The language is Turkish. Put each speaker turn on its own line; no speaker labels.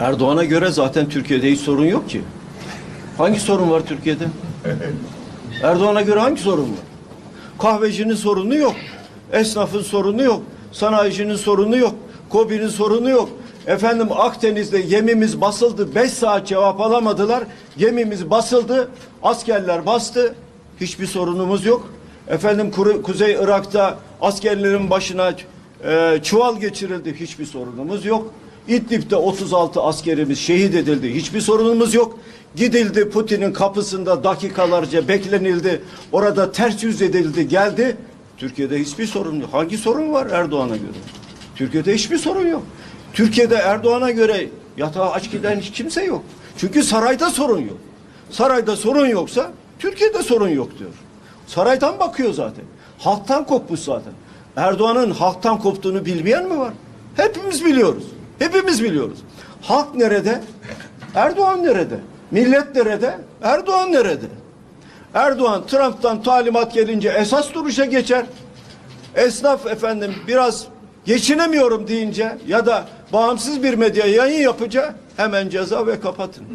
Erdoğan'a göre zaten Türkiye'de hiç sorun yok ki. Hangi sorun var Türkiye'de? Erdoğan'a göre hangi sorun var? Kahvecinin sorunu yok. Esnafın sorunu yok. Sanayicinin sorunu yok. Kobi'nin sorunu yok. Efendim Akdeniz'de gemimiz basıldı. Beş saat cevap alamadılar. Gemimiz basıldı. Askerler bastı. Hiçbir sorunumuz yok. Efendim Kuru- Kuzey Irak'ta askerlerin başına e, çuval geçirildi. Hiçbir sorunumuz yok. İdlib'de 36 askerimiz şehit edildi. Hiçbir sorunumuz yok. Gidildi Putin'in kapısında dakikalarca beklenildi. Orada ters yüz edildi geldi. Türkiye'de hiçbir sorun yok. Hangi sorun var Erdoğan'a göre? Türkiye'de hiçbir sorun yok. Türkiye'de Erdoğan'a göre yatağa aç giden hiç kimse yok. Çünkü sarayda sorun yok. Sarayda sorun yoksa Türkiye'de sorun yok diyor. Saraydan bakıyor zaten. Halktan kopmuş zaten. Erdoğan'ın halktan koptuğunu bilmeyen mi var? Hepimiz biliyoruz. Hepimiz biliyoruz. Halk nerede? Erdoğan nerede? Millet nerede? Erdoğan nerede? Erdoğan Trump'tan talimat gelince esas duruşa geçer. Esnaf efendim biraz geçinemiyorum deyince ya da bağımsız bir medya yayın yapınca hemen ceza ve kapatın.